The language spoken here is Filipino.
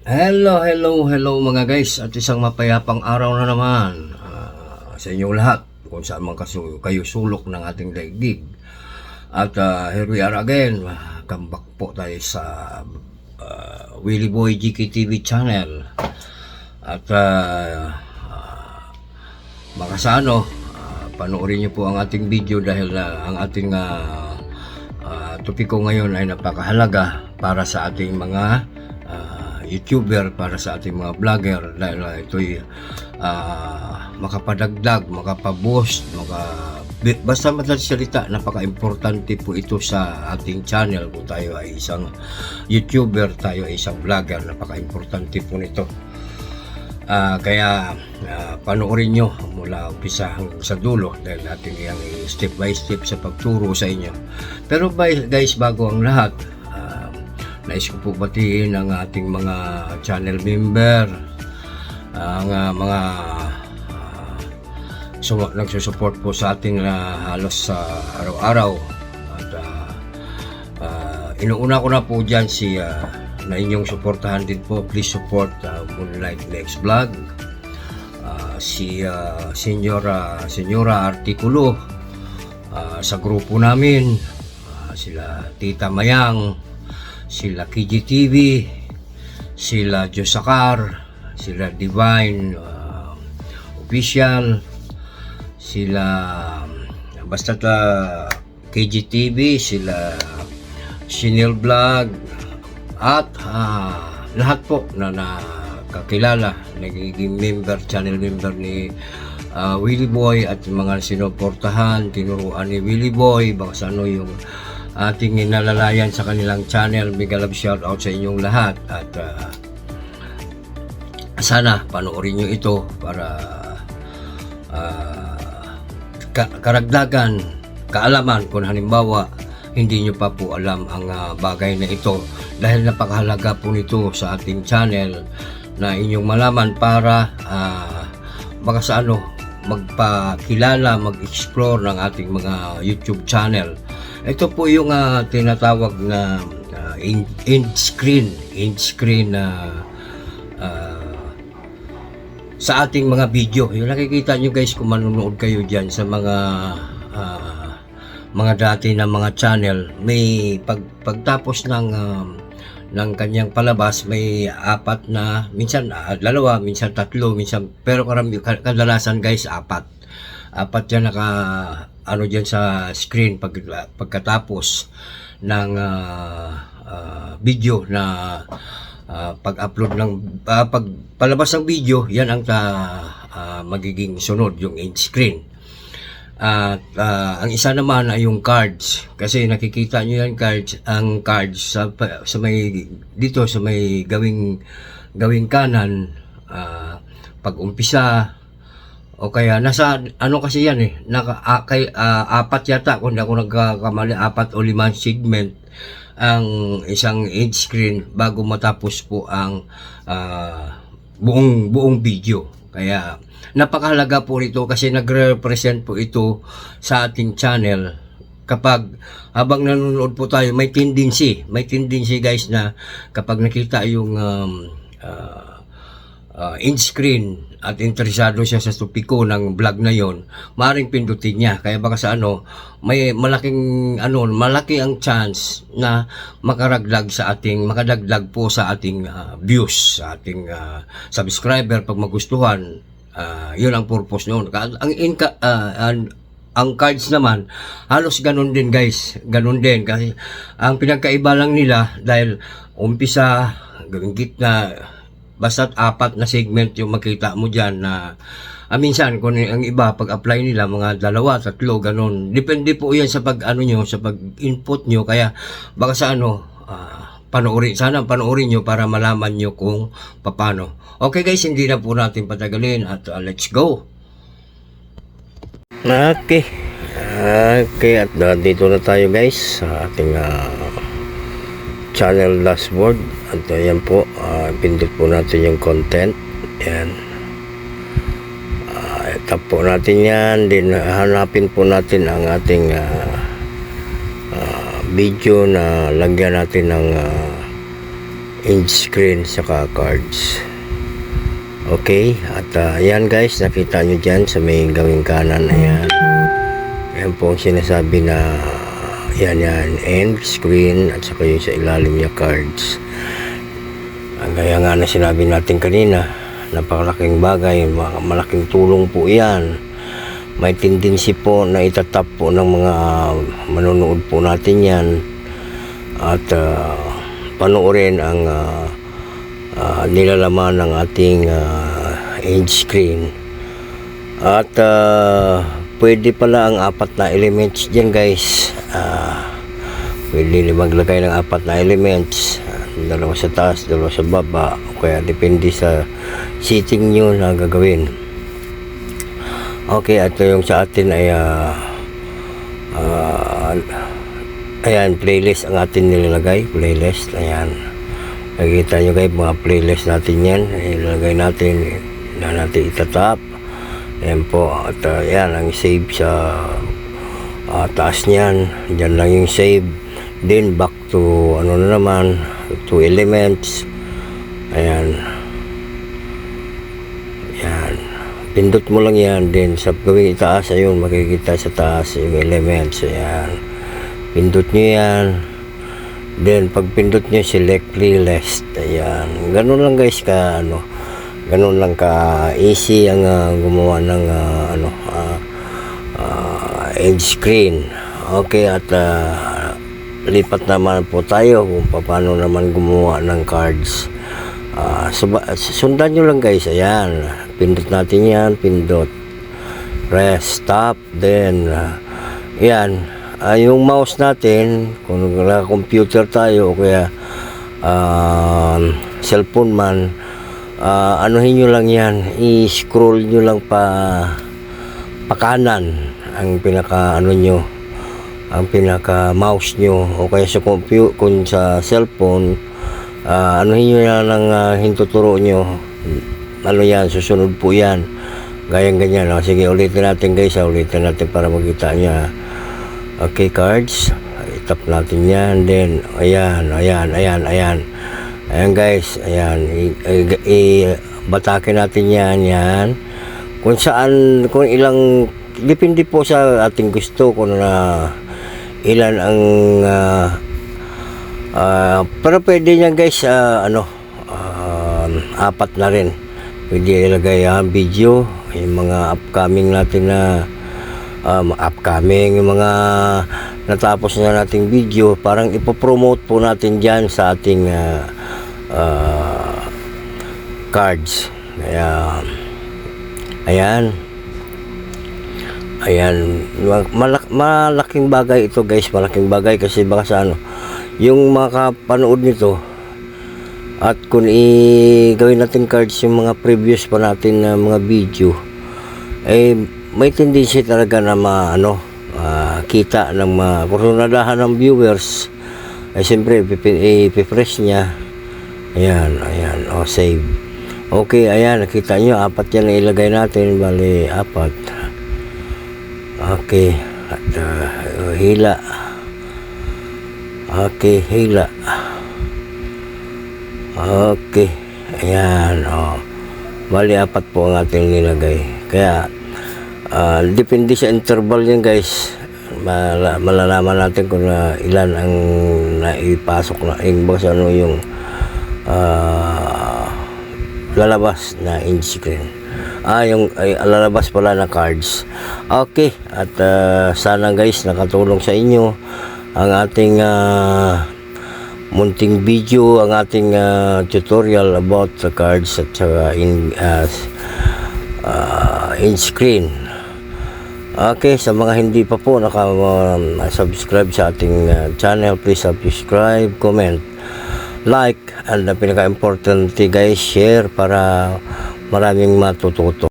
Hello, hello, hello mga guys at isang mapayapang araw na naman ah, sa inyong lahat kung saan man kaso, kayo sulok ng ating daigdig. At ah, here we are again, come back po tayo sa ah, Willy Boy GKTV channel. At uh, makasano, ah, panoorin niyo po ang ating video dahil ah, ang ating ah, ah, topiko ngayon ay napakahalaga para sa ating mga YouTuber, para sa ating mga vlogger dahil ah, ito'y ah, makapadagdag, makapaboost, maka basta madalas salita, napaka-importante po ito sa ating channel kung tayo ay isang YouTuber, tayo ay isang vlogger, napaka-importante po nito. Ah, kaya ah, panoorin nyo mula umpisa hanggang sa dulo dahil natin yung step by step sa pagturo sa inyo. Pero by- guys, bago ang lahat, ah, nais ko po batiin ang ating mga channel member, ang ah, mga ah, sum- nagsusupport po sa ating ah, halos sa araw-araw. At ah, ah, inuuna ko na po dyan si ah, na inyong suportahan din po. Please support uh, Moonlight Lex Vlog. Ah, si ah, Senyora, Senyora Artikulo ah, sa grupo namin. Ah, sila Tita Mayang, sila KGTV, sila Josakar, sila Divine ah, Official, sila basta ta KGTV, sila Sinil Vlog, at ah, lahat po na nakakilala, nagiging member, channel member ni ah, Willie Boy at mga sinuportahan, tinuruan ni Willie Boy, baka sa ano yung ating inalalayan sa kanilang channel. Mega love shout out sa inyong lahat at ah, sana panoorin nyo ito para ah, ka- karagdagan, kaalaman kung halimbawa hindi nyo pa po alam ang ah, bagay na ito dahil napakahalaga po nito sa ating channel na inyong malaman para ah, baka sa ano magpakilala, mag-explore ng ating mga YouTube channel. Ito po yung ah, tinatawag na ah, in, screen, end screen na ah, sa ating mga video. Yung nakikita nyo guys kung manonood kayo dyan sa mga ah, mga dati na mga channel, may pag, pagtapos ng um, ng kanyang palabas may apat na minsan ah, dalawa, minsan tatlo, minsan pero karami ka- kadalasan guys apat. Apat yan naka ano diyan sa screen pag pagkatapos ng ah, ah, video na ah, pag-upload ng ah, pag palabas ng video, yan ang ta, ah, magiging sunod yung end screen. At ah, ang isa naman ay yung cards kasi nakikita niyo yan cards ang cards sa sa may dito sa may gawing gawing kanan ah, pag umpisa o kaya nasa ano kasi yan eh naka ah, kay, ah, apat yata kung hindi ako nagkakamali apat o limang segment ang isang end screen bago matapos po ang ah, buong buong video. Kaya napakahalaga po nito kasi nagre-represent po ito sa ating channel. Kapag habang nanonood po tayo may tendency may tendency guys na kapag nakita yung um, uh, end screen at interesado siya sa topiko ng vlog na yon, maaaring pindutin niya. Kaya baka sa ano, may malaking ano, malaki ang chance na makaragdag sa ating makadagdag po sa ating ah, views, sa ating ah, subscriber pag magustuhan. ah, yun ang purpose noon. Ang inka, ah, ang, ang cards naman, halos ganun din guys. Ganun din. Kasi ang pinagkaiba lang nila dahil umpisa, gawing gitna, basta't apat na segment yung makita mo dyan na ah, minsan kung ang iba pag-apply nila mga dalawa, tatlo, ganun. Depende po yan sa pag ano nyo, sa pag-input nyo. Kaya baka sa ano, ah, panoorin, sana panoorin nyo para malaman nyo kung paano. Okay guys, hindi na po natin patagalin at ah, let's go. Okay. Okay, at dito na tayo guys sa ating ah, channel dashboard. At ayan po, ah, pindot po natin yung content. Ayan. Uh, tap po natin yan. Then hanapin po natin ang ating ah, ah, video na lagyan natin ng ah, end screen saka cards. Okay, at uh, ayan guys, nakita nyo dyan sa may gawing kanan, ayan. Ayan po ang sinasabi na yan yan, end screen at saka yung sa ilalim niya cards. Ang gaya nga na sinabi natin kanina, napakalaking bagay, ma- malaking tulong po yan. May tendency po na itatap po ng mga manonood po natin yan at uh, panoorin ang uh, uh, nilalaman ng ating uh, end screen. At uh, pwede pala ang apat na elements dyan guys. Uh, pwede maglagay ng apat na elements. Uh, dalawa sa taas, dalawa sa baba. Kaya depende sa setting nyo na gagawin. Okay, at yung sa atin ay uh, uh, ayan, playlist ang atin nilalagay. Playlist, ayan. Nakikita nyo guys, mga playlist natin yan. Ilalagay natin na natin itatap. Ayan po. At uh, yan, ang save sa uh, taas niyan. Diyan lang yung save. Then back to ano na naman, to elements. Ayan. Ayan. Pindot mo lang yan. Then sa gawing itaas, ayun, makikita sa taas yung elements. Ayan. Pindot nyo yan. Then, pag pindot nyo, select playlist. Ayan. Ganun lang guys ka, ano, ganun lang ka easy ang ah, gumawa ng ah, ano, ah, ah, end screen. Okay, at ah, lipat naman po tayo kung paano naman gumawa ng cards. Suba- sundan nyo lang guys, ayan. Pindot natin yan, pindot. Press, stop, then, ah, yan. Ah, yung mouse natin, kung naka-computer tayo o kaya um, cellphone man, ah, anuhin nyo lang yan, i-scroll nyo lang pa pa kanan ang pinaka ano nyo ang pinaka mouse nyo o kaya sa computer kung sa cellphone. Ah, anuhin nyo na lang uh, hintuturo nyo. Ano yan susunod po yan. Gayang ganyan. O, sige ulitin natin guys ah, ulitin natin para makita nya okay cards. Itap natin yan. Then ayan ayan ayan ayan ayan guys. Ayan i, i- i- batakin natin yan yan. Kung saan kung ilang depende po sa ating gusto kung na ilan ang ah, ah, pero pwede niyan guys ah, ano ah, apat na rin. Pwede ilagay ang video yung mga upcoming natin na um, upcoming yung mga natapos na nating video. Parang ipopromote po natin dyan sa ating ah, ah, cards. Kaya ayan. Ayan. Malak malaking bagay ito guys. Malaking bagay kasi baka sa ano yung makapanood nito at kung i gawin natin cards yung mga previous pa natin na mga video eh may tendency talaga na ma ano ah, kita ng mga kurunadahan ng viewers ay siyempre ipipi- ipipress niya ayan ayan o save okay ayan nakita nyo apat yan na ilagay natin bali apat okay at ah, hila okay hila Okay. Ayan, oh. Bali, apat po ang ating nilagay. Kaya, ah, depende sa interval yan, guys. Mala- malalaman natin kung ah, ilan ang naipasok na, yung ano yung ah, lalabas na end screen. Ah, yung ay, lalabas pala na cards. Okay, at ah, sana guys nakatulong sa inyo ang ating ah, munting video ang ating ah, tutorial about the cards at saka in uh, uh, in screen okay sa mga hindi pa po naka-subscribe sa ating ah, channel please subscribe comment like and pinaka-importante guys share para maraming matututo